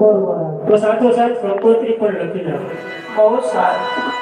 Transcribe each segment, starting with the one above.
તો સાથો સાથ કંકોત્રી પણ લખી નાખો. બહુ સારું.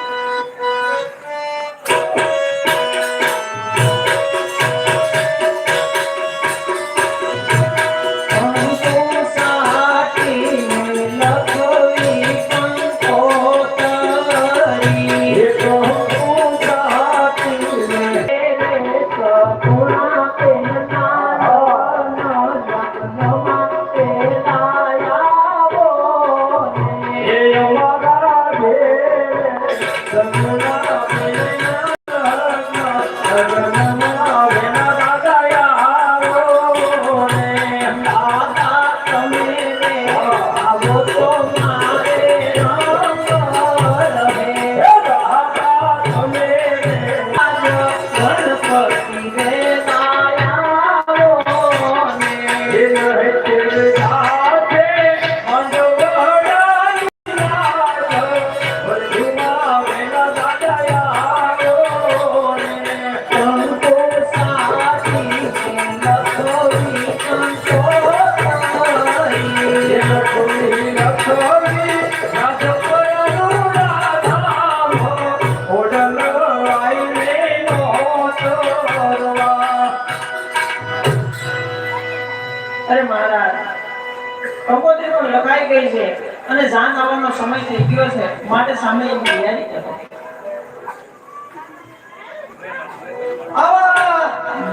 ગઈ છે અને જાન આવવાનો સમય થઈ ગયો છે માટે સામે એની તૈયારી કરો.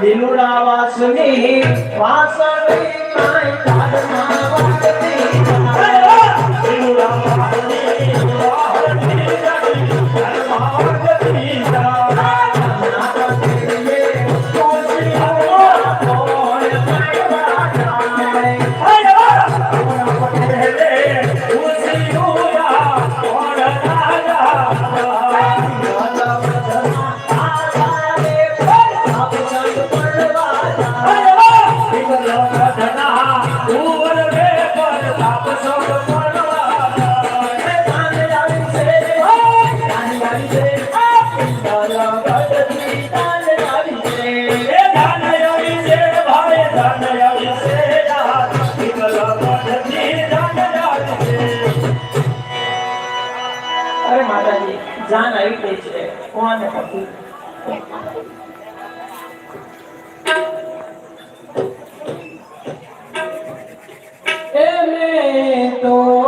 લીલુડા વાસની વાસણી માય કાળમાં વાગતી કોને એ મેં તો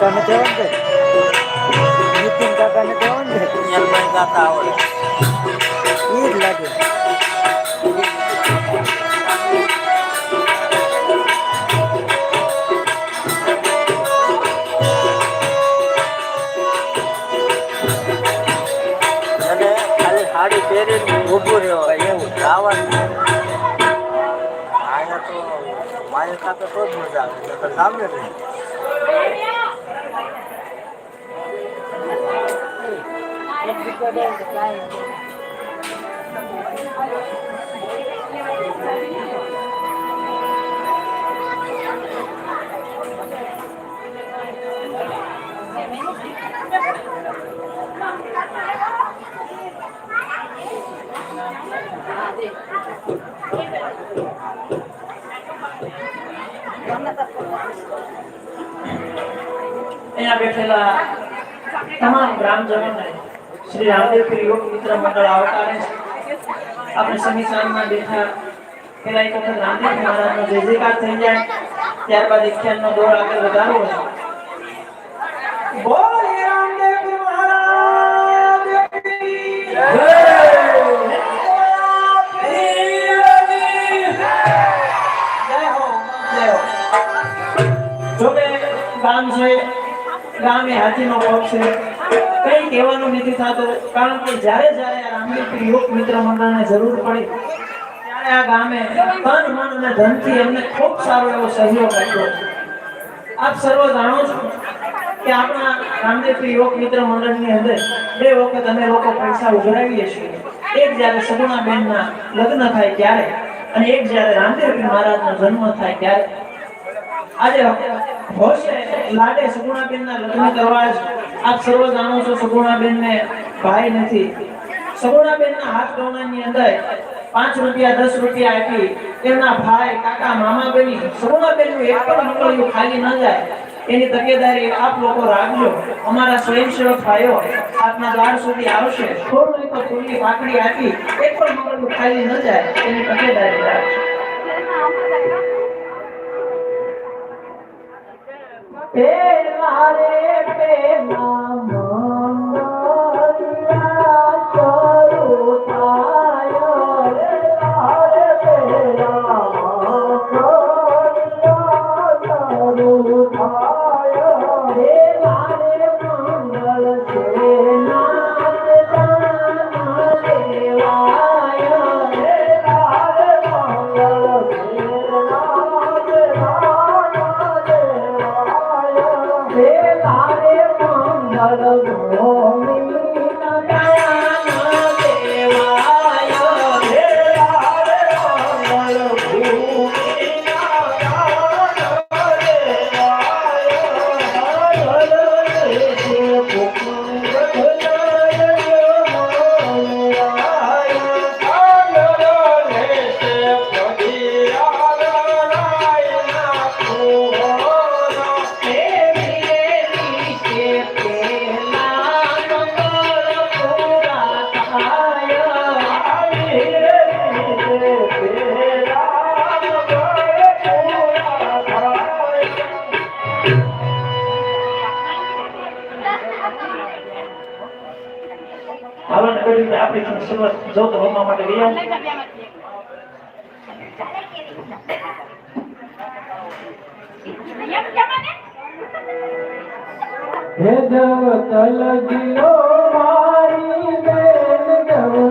કાકાને કહેવાનું છે? નીતિન કાકાને કહેવાનું છે? યાર ગાતા આવડે એ જ લાગે સાડી પહેરીને ઊભું રહેવાય એવું ગાવાનું અહીંયા તો મારી ખાતે તો જ મજા આવે સામે રહે Ini ada kela tamam Ram jangan Shri Ramdev યુવક મિત્ર મંડળ આવકારે છે. આપણે સમીસાનમાં બેઠા પેલા એક વખત રામદેવ મહારાજનો જય જયકાર થઈ જાય ત્યારબાદ એકખ્યાનનો દોર આગળ વધારવો છે. બોલે રામદેવ મહારાજ. ગામ છે ગામ એ હાથીનો પગ છે. કહેવાનું નથી થતું, કારણ કે જ્યારે જ્યારે રામદેવ યુવક મિત્ર મંડળને જરૂર પડી, ત્યારે આ ગામે તન મન અને ધનથી એમને ખૂબ સારો એવો સહયોગ આપ્યો. આપ સર્વ જાણો છો કે આપણા રામદેવપી યોગ મિત્ર મંડળની અંદર બે વખત અમે લોકો પૈસા ઉઘરાવીએ છીએ. એક જ્યારે સગુણાબેનના લગ્ન થાય ત્યારે અને એક જ્યારે રામદેવપી મહારાજનો જન્મ થાય ત્યારે. આજે હોશે. લાડે સગુણાબેનના લગ્ન કરવા આપ સર્વ જાણો છો સગુણાબેનને ભાઈ નથી. સગુણાબેનના હાથ ગવણાની અંદર પાંચ રૂપિયા, દસ રૂપિયા આપી એમના ભાઈ, કાકા, મામા, બની, સગુણાબેનનું એક પણ મંગળિયું ખાલી ન જાય. એની તકેદારી આપ લોકો રાખજો. અમારા સ્વયંસેવક ભાઈઓ આપના દ્વાર સુધી આવશે. થોડું તો થોડી પાકડી આપી એક પણ મંગળિયું ખાલી ન જાય. એની તકેદારી રાખજો. પેલા રે પેલા કરી આપણી શરૂઆત જો તો રમવા માટે ગયા હે જવતલ જીલો મારી બેન જવતલ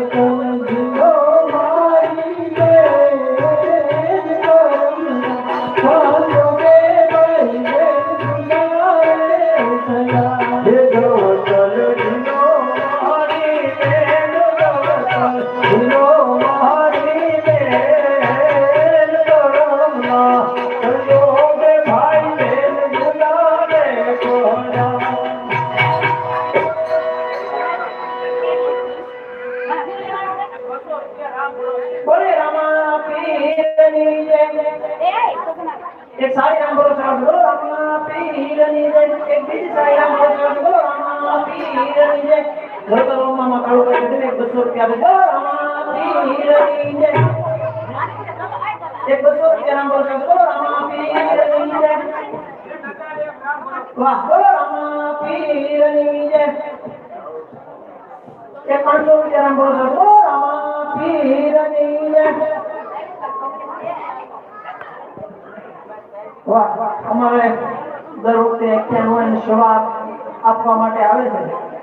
એક સારી રામ બોલો ચાલો બોલો, રામા પીરની જય. એક બીજી સારી રામ બોલો ચાલો બોલો, રામા પીરની જય. બોલો તો રોમમાં કાળો કરી એક બસો રૂપિયા બોલો, રામા પીરની જય. એક બસો રૂપિયા રામ બોલો ચાલો બોલો, રામા પીરની જય. વાહ, બોલો, રામા પીરની જય. એક પાંચસો રૂપિયા રામ બોલો ચાલો બોલો, રામા પીરની જય વાહ વાહ અમારે દર વખતે હોય અને સેવા આપવા માટે આવે છે.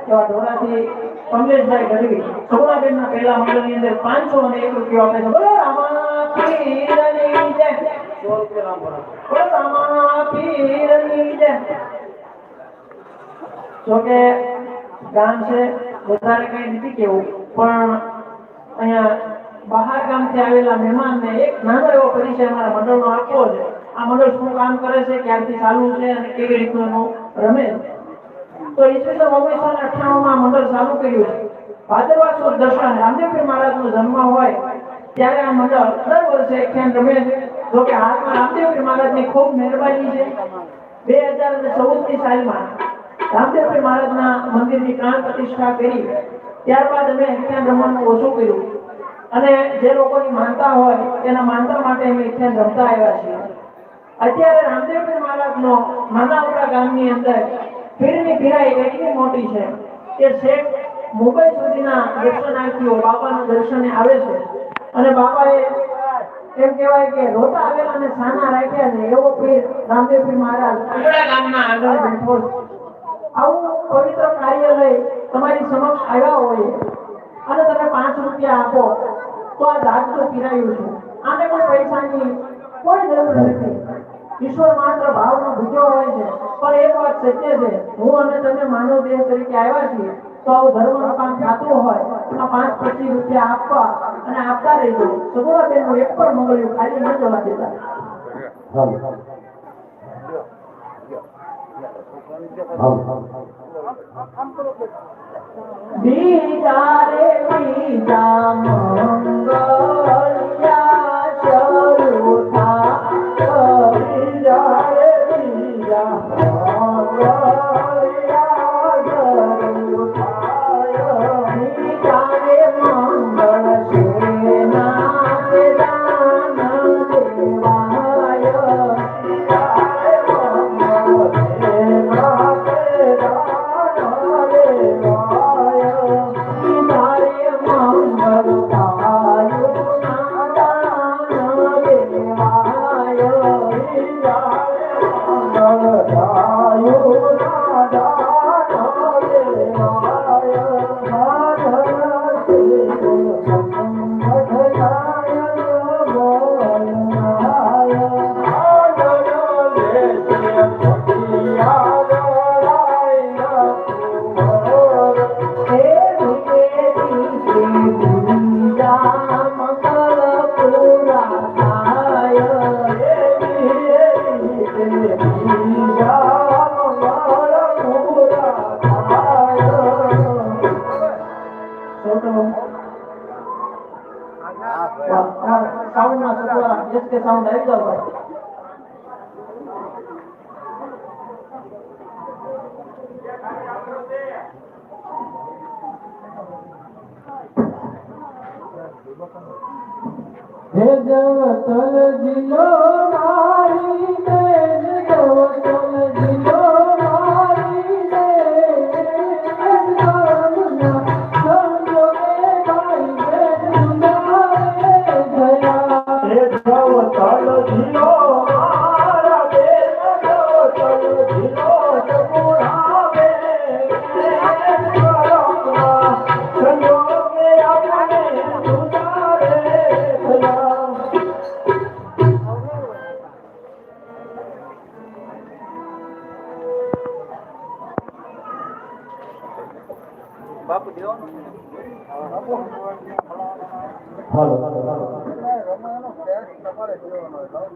એવા ઢોરાથી કમલેશભાઈ ગઢવી, સગુણાબેનના પહેલા મંડળની અંદર પાંચસો અને એક રૂપિયો આપે છે. બોલો રામા પીરની જય. સો રૂપિયા પીરની જય. જોકે ગામ છે, વધારે કઈ નથી કેવું, પણ અહીંયા બહાર ગામથી આવેલા મહેમાનને એક નાનો એવો પરિચય અમારા મંડળનો આપવો છે. આ મંડળ શું કામ કરે છે, ક્યારથી ચાલુ છે અને કેવી રીતનું રમે તો ઈસવીસન ઓગણીસો ને અઠ્ઠાણું માં મંડળ ચાલુ કર્યું છે. ભાદરવા સુદ દર્શન રામદેવપીર મહારાજનો જન્મ હોય, ત્યારે આ મંડળ દર વર્ષે એકઠાણ રમે જો કે હાલમાં રામદેવપીર મહારાજની ખૂબ મહેરબાની છે. બે હજાર અને ચૌદની સાલમાં રામદેવપીર મંદિરની પ્રાણ પ્રતિષ્ઠા કરી. ત્યારબાદ અમે એકઠાણ રમવાનું ઓછું કર્યું. અને જે લોકોની માનતા હોય એના માનતા માટે અમે એકઠાણ રમતા આવ્યા છીએ. અત્યારે રામદેવપીર મહારાજનો માનાવડા ગામની અંદર પીરની પીરાઈ એટલી મોટી છે કે શેઠ મુંબઈ સુધીના દર્શનાર્થીઓ બાપાના દર્શને આવે છે. અને બાપાએ એમ કહેવાય કે રોતા આવેલા અને સાના રાખ્યા ને એવો પીર રામદેવપીર મહારાજ ગામના આગળ બેઠો આવું પવિત્ર કાર્ય લઈ તમારી સમક્ષ આવ્યા હોય અને તમે પાંચ રૂપિયા આપો તો આ દાંતનું પીરાયું છે. આને કોઈ પૈસાની કોઈ જરૂર નથી. ઈશ્વર માત્ર ભાવનો ભૂખ્યો હોય છે. પણ એક વાત સત્ય છે. હું અને તમે માનવ દેહ તરીકે આવ્યા છીએ, તો આવું ધર્મનું કામ થતું હોય, આ પાંચ પચીસ રૂપિયા આપવા અને આપતા રહેજો બેન એક પણ મંગળ્યું ખાલી ન જવા દેતા. બીજા રે બીજા મંગળિયા دير جو जिलो ना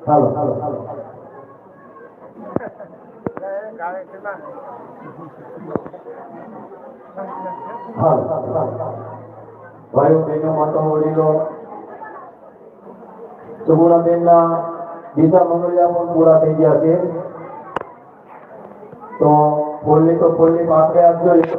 હાલો હાલો હાલો. ભાઈઓ બહેનો માતા વડીલો બીજા મંગળિયા પૂરા થઈ ગયા છે તો ફૂલની આપજો એક